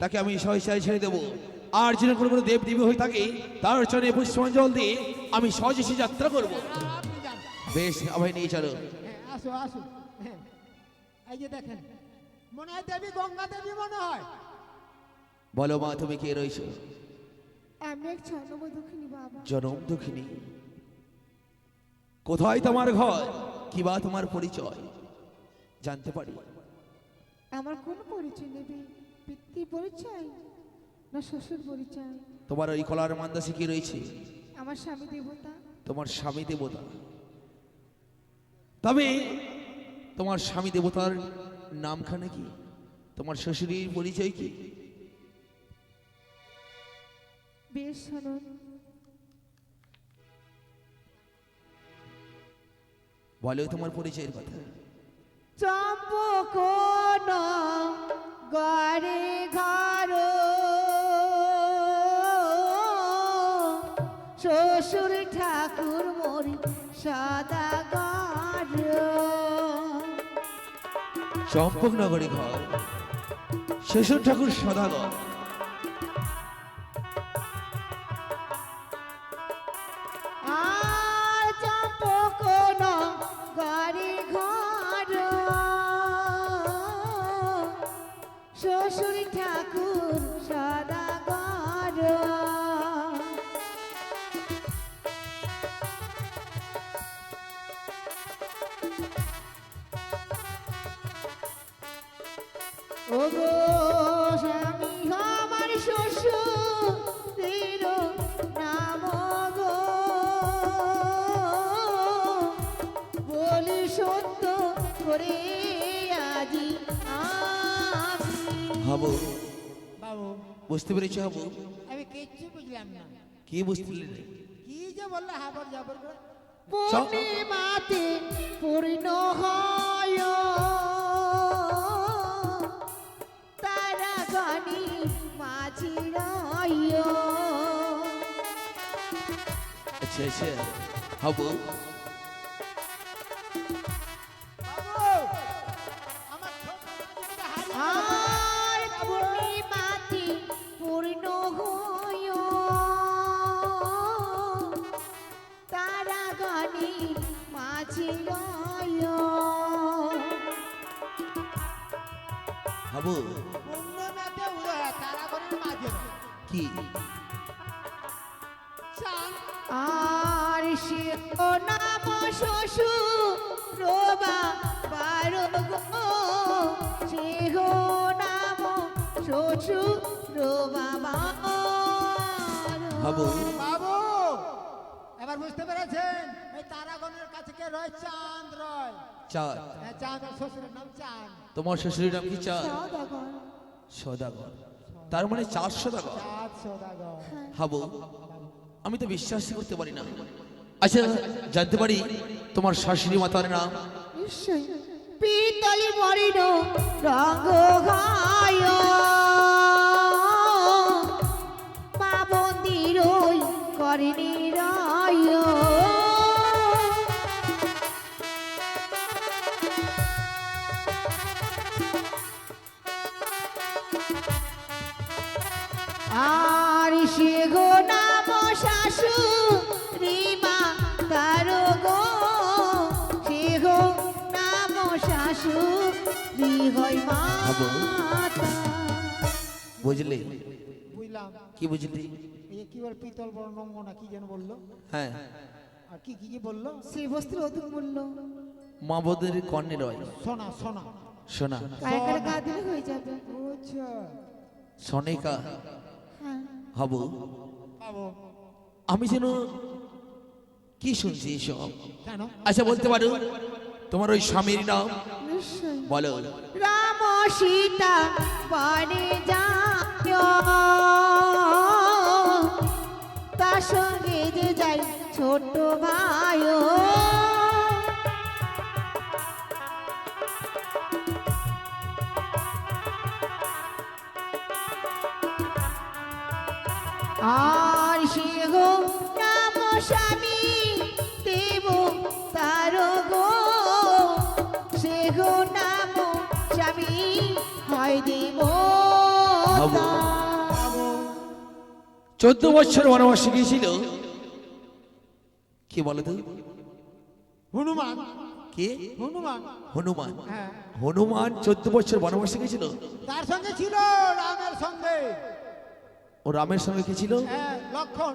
তাকে আমি সহসায় ছেড়ে দেবো। আর যেন কোনো কোনো দেব দেবী হয়ে থাকে তার চরণে পুষ্পাঞ্জল দিয়ে আমি সহজে সে যাত্রা করব। বেশ আমায় নিয়ে চলো। হ্যাঁ আসো আসো। হ্যাঁ। এই যে দেখেন মনে হয় দেবী গঙ্গা দেবী মনে হয়। বলো মা তুমি কে রয়েছো? আমি এক ছন্নব দুঃখিনী বাবা। জনম দুঃখিনী। কোথায় তোমার ঘর? কিবা তোমার পরিচয়? জানতে পারি। আমার কোন পরিচয় নেবে পিতৃ পরিচয় না শ্বশুর পরিচয়? তোমার ওই কলার মান্দাসে কি রয়েছে? আমার স্বামী দেবতা। তোমার স্বামী দেবতা। তবে তোমার স্বামী দেবতার নামখানে কি? তোমার শ্বশুরের পরিচয় কি? বেশ শুনুন। বলো তোমার পরিচয়ের কথা। চম্পক গড়ে ঘর। শ্বশুর ঠাকুর মরি সদা গড়। চম্পক নগরী ঘর। শ্বশুর ঠাকুর সদাগর ওগো স্বামী আমার শ্বশুর নাম গো বলি সত্য করে আজি হাবু। বাবু বুঝতে পেরেছ হাবু? আমি কিচ্ছু বুঝলাম না। কি বুঝতে কি যে বললে হাবর জাবর করে। পূর্ণিমাতে পূর্ণ হয়। আচ্ছা আচ্ছা হাবু বাবু ও নাম শ্বশুর রোবা বারো গো সে নাম শ্বশুর রোবা হাবু বাবু এবার বুঝতে পেরেছেন? এই তারাগণের কাছে কে রয় চাঁদ রয় চাঁদ। হ্যাঁ চাঁদ শ্বশুরের নাম চাঁদ। তোমার শ্বশুরের নাম কি চাঁদ? সদাগর। সদাগর। তার মানে চার সদাগর। হাবু আমি তো বিশ্বাসই করতে পারি না। আচ্ছা জানতে পারি তোমার শাশুড়ি মাতার নাম? নিশ্চয় পিতলি মরিন আর সে গো নাম শাশু মাতা। বুঝলি? বুঝলাম। কি বুঝলি? এই কি বল পিতল বড় নঙ্গ না কি যেন বলল? হ্যাঁ। আর কি কি কি বলল? সেই বস্ত্র অধিক মূল্য। মা বোধের কর্ণে রয়। সোনা সোনা সোনা গায়ে গা দিলে হয়ে যাবে। বুঝছ সনেকা হ্যাঁ। হাবু। আমি যেন কি শুনছি এসব? কেন? আচ্ছা বলতে পারো। তোমার ওই স্বামীর নাম? বলো। রাম সীতা বনে যায় তার সঙ্গে যে যাই ছোট ভাই আর চোদ্দ বছর বনবাস গিয়েছিল। কি বলো তো? হনুমান। কে? হনুমান। হনুমান। হ্যাঁ। হনুমান চোদ্দ বছর বনবাসে গেছিল তার সঙ্গে ছিল রামের সঙ্গে। ও রামের সঙ্গে কি ছিল? হ্যাঁ লক্ষণ।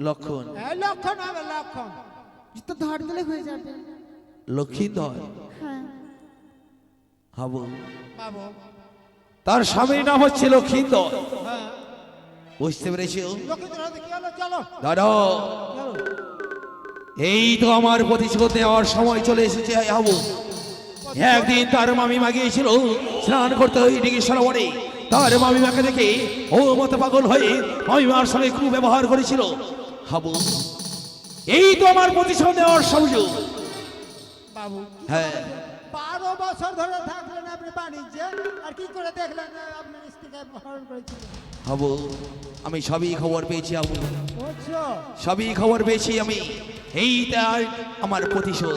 লক্ষণ। হ্যাঁ লক্ষণ হবে লক্ষণ। তো ধর দিলে হয়ে যাবে। লক্ষিন্দর হ্যাঁ হাবু বাবু। তার স্বামীর নাম হচ্ছে লক্ষিন্দর হ্যাঁ। বুঝতে পেরেছ? দাদা এই তো আমার প্রতিশোধ নেওয়ার সময় চলে এসেছে হাবু একদিন তার মামিমা গিয়েছিল স্নান করতে ওই ডিগি সরোবরে তার মামিমাকে দেখে ও মতো পাগল হয়ে মামিমার সঙ্গে খুব ব্যবহার করেছিল। হাবু এই তো আমার প্রতিশোধ নেওয়ার সুযোগ। বাবু। হ্যাঁ। বারো বছর ধরে থাকলেন আপনি বাণিজ্যে আর কি করে দেখলেন আপনার স্ত্রীকে হরণ করেছিলেন হাবু আমি সবই খবর পেয়েছি হাবু সবই খবর পেয়েছি আমি। এই তার আমার প্রতিশোধ।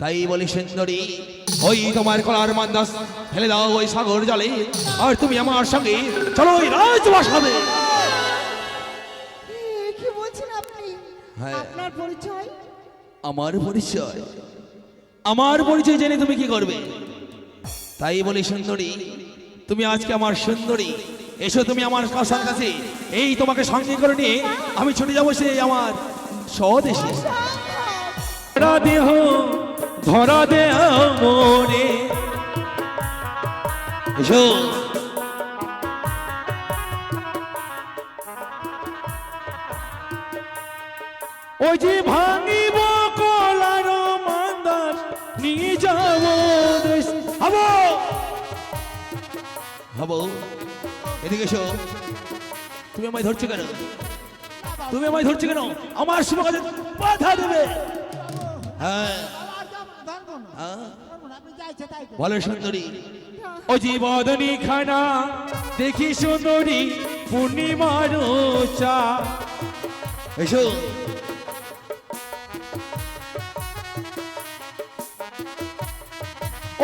তাই বলি সুন্দরী ওই তোমার কলার মান্দাস ফেলে দাও ওই সাগর জলে আর তুমি আমার সঙ্গে চলো ওই রাজবাসাবে এ, কি বলছেন আপনি? হ্যাঁ। আপনার পরিচয়? আমার পরিচয়? আমার পরিচয় জেনে তুমি কি করবে? তাই বলি, সুন্দরী, তুমি আজকে আমার সুন্দরী। এসো তুমি আমার কাছার কাছে। এই তোমাকে সঙ্গে করে নিয়ে আমি ছুটে যাব সে আমার স্বদেশে। দেহ, ধরা দেহ এসো। ওই যে ভাঙিব এদিকে এসো। তুমি আমায় ধরছো কেন? তুমি আমায় ধরছো কেন? আমার শুভ কাজে বাধা দেবে। হ্যাঁ। হ্যাঁ। বলো সুন্দরী। ও যে বদনী খানা দেখি সুন্দরী পূর্ণিমার চা এসো।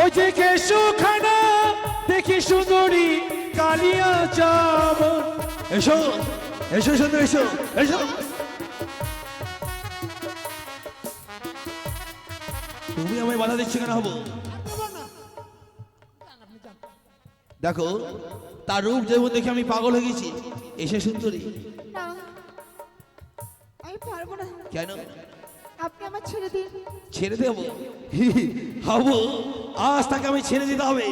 ও যে কেশু খানা দেখি সুন্দরী কালিয়া চাব এসো এসো সুন্দর এসো এসো। তুমি আমায় বাধা দিচ্ছ কেন হব? দেখো তার রূপ যেমন দেখে আমি পাগল হয়ে গেছি এসে সুন্দরী। আমি পারব না। কেন? আপনি আমার ছেড়ে দিন। ছেড়ে দেব? হাবু। আজ তাকে আমি ছেড়ে দিতে হবে।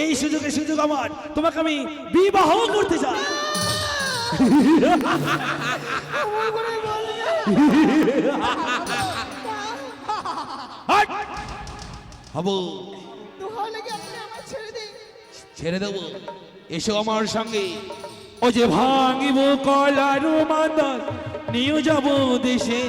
এই সুযোগে সুযোগ আমার। তোমাকে আমি বিবাহ করতে চাই। ছেড়ে দেব। এসো আমার সঙ্গে। ও যে ভাঙিব কলার মান্দার নিয়ে যাব দেশে।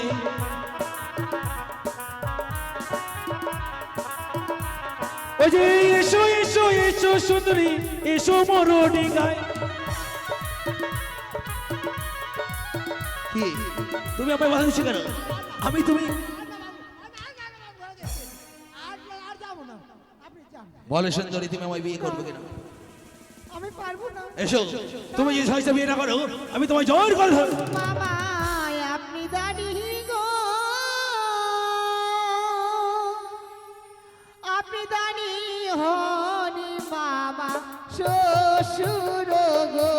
ও যে এসো এসো এসো সুন্দরী এসো মরো ডিঙ্গায় কি? তুমি আমায় বাধা দিচ্ছ কেন? আমি তুমি আর আর যাব না আপনি যান বলে সুন্দরী তুমি আমায় বিয়ে করবে কেন? আমি পারব না। এসো তুমি যদি সাইজটা বিয়ে না করো আমি তোমায় জোর করে ধরবো। মামা আপনি দাঁড়িয়ে শ্বশুর গো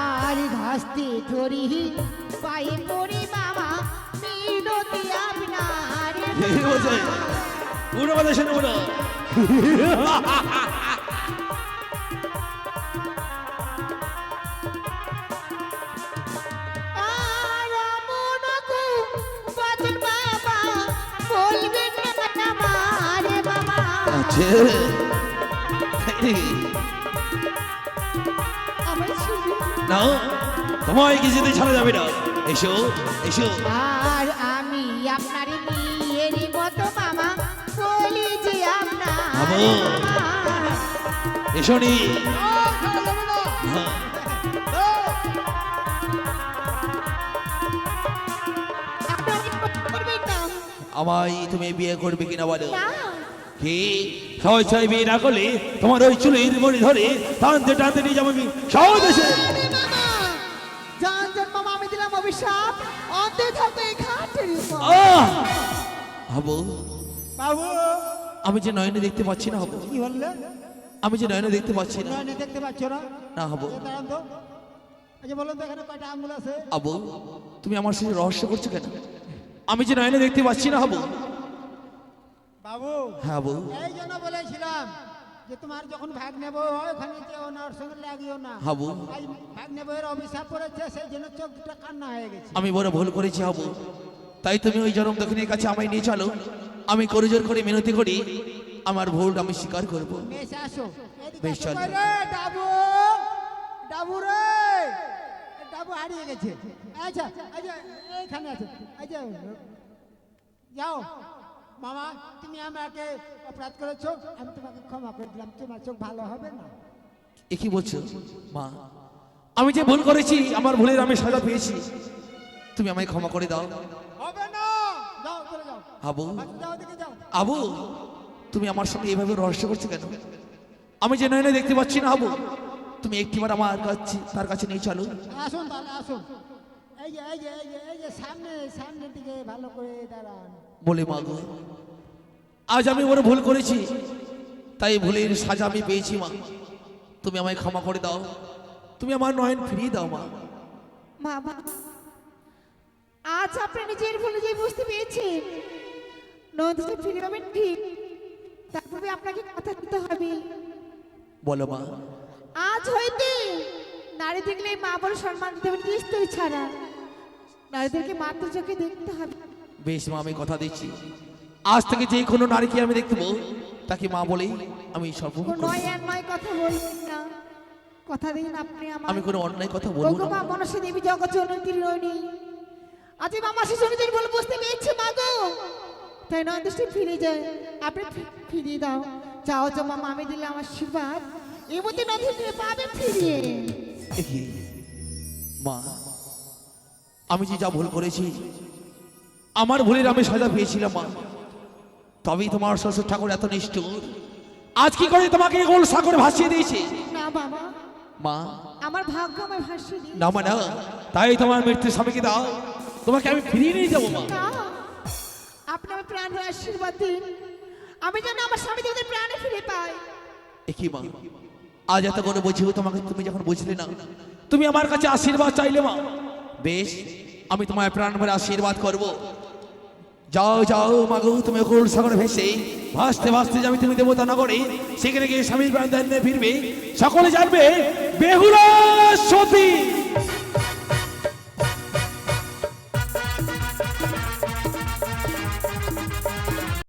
আর ঘাসতে ধরি পায়ে পড়ি মামা মিনতি আপনার। পুরো কথা শুনে বলো তোমায় কিছুতে ছাড়া যাবে না। এসো এসো। আর আমি আপনার বিয়ের মতো মামা। বলি যে আপনার এসো নি। আমায় তুমি বিয়ে করবে কিনা বলো? না। কি? সবাই ছয় বিয়ে না করলে তোমার ওই চুলের মনে ধরে টানতে টানতে নিয়ে যাব আমি। জান মামা আমি যে নয়নে দেখতে পাচ্ছি না হব কি বললে? আমি যে নয়নে দেখতে পাচ্ছি না। নয়নে দেখতে পাচ্ছ না? না হব আচ্ছা বলুন তো এখানে কয়টা আঙ্গুল আছে? আবু তুমি আমার সাথে রহস্য করছ কেন? আমি যে নয়নে দেখতে পাচ্ছি না হব বাবু। হ্যাঁ আবু এই জন্য বলেছিলাম যে তোমার যখন ভাগ নেব ওখানে যেও না ওর সঙ্গে লাগিও না। হাবু এই ভাগ নেব এর অভিশাপ পড়েছে সেই জন্য চোখ দুটো কান্না হয়ে গেছে। আমি বড় ভুল করেছি হব তাই তুমি ওই জনম দক্ষিণের কাছে আমায় নিয়ে চলো। আমি করে জোর করে মিনতি করি আমার ভুল আমি স্বীকার করব। বেশ আসো। বেশ, আসো। চল। ডাবু? ডাবু রে? ডাবু হারিয়ে গেছে। আচ্ছা আচ্ছা এইখানে আছে। আচ্ছা যাও। মামা তুমি আমাকে অপরাধ করেছ আমি তোমাকে ক্ষমা করে দিলাম তোমার চোখ ভালো হবে না। এ কি বলছো? মা আমি যে ভুল করেছি আমার ভুলের আমি সাজা পেয়েছি। তুমি আমায় ক্ষমা করে দাও। হবে না! যাও চলে যাও। আবু আবু তুমি আমার সঙ্গে এইভাবে রহস্য করছ কেন? আমি যে নয়নে দেখতে পাচ্ছি না আবু তুমি একটিবার আমার কাছে তার কাছে নিয়ে চলো। আসুন তাহলে আসুন। এই যে এই যে এই যে এই যে সামনে সামনের দিকে ভালো করে দাঁড়ান। বলে মা গো আজ আমি বড় ভুল করেছি। তাই ভুলের সাজা আমি পেয়েছি মা। তুমি আমায় ক্ষমা করে দাও। তুমি আমার নয়ন ফিরিয়ে দাও মা। বাবা আজ আপনি নিজের ভুলে যে বুঝতে পেরেছেন। নদীতে ফিরে পাবেন ঠিক তারপরে আপনাকে কথা দিতে হবে। বলো মা। আজ হইতে নারী দেখলে মা বড় সম্মান দিতে হবে নিশ্চয়ই ছাড়া। নারীদেরকে মাত্র চোখে দেখতে হবে। বেশ মা আমি কথা দিচ্ছি। আজ থেকে যে কোনো নারীকে আমি দেখব তাকে মা বলেই আমি নয় নয় কথা বলবেন না। কথা দিন আপনি আমার আমি কোনো অন্যায় কথা বলব ওগো মা না মনসা দেবী জগৎ জননীর রয়নি আজ এই মামা শিশু নিজের বলে বুঝতে পেরেছে মা গো। তাই নয় দৃষ্টি ফিরে যায়। আপনি ফিরিয়ে দাও। মামা আমি দিলে আমার মধ্যে নদী পাবে ফিরিয়ে। মা আমি যে যা ভুল করেছি আমার ভুলের আমি সাজা পেয়েছিলাম মা। তবেই তোমার শ্বশুর ঠাকুর এত নিষ্ঠুর। আজ কি করে তোমাকে গোল সাগর ভাসিয়ে দিয়েছে? না বাবা। মা। আমার ভাগ্য আমার ভাসিয়ে না মা না। তাই তোমার মৃত্যুর স্বামীকে দাও। তোমাকে আমি ফিরিয়ে নিয়ে যাব মা। আপনি আমার প্রাণের আশীর্বাদ দিন। আমি যেন আমার স্বামী দেবদের প্রাণে ফিরে পাই একই মা? আজ এত করে বুঝিও তোমাকে তুমি যখন বুঝলে না তুমি আমার কাছে আশীর্বাদ চাইলে মা। বেশ। আমি তোমায় প্রাণ ভরে আশীর্বাদ করব। যাও যাও মাগু তুমি গোল সাগরে ভেসে। ভাসতে ভাসতে যাবে তুমি দেবতা নগরে, সেখানে গিয়ে স্বামীর প্রাণ ফিরবে। সকলে জানবে, বেহুলা সতী।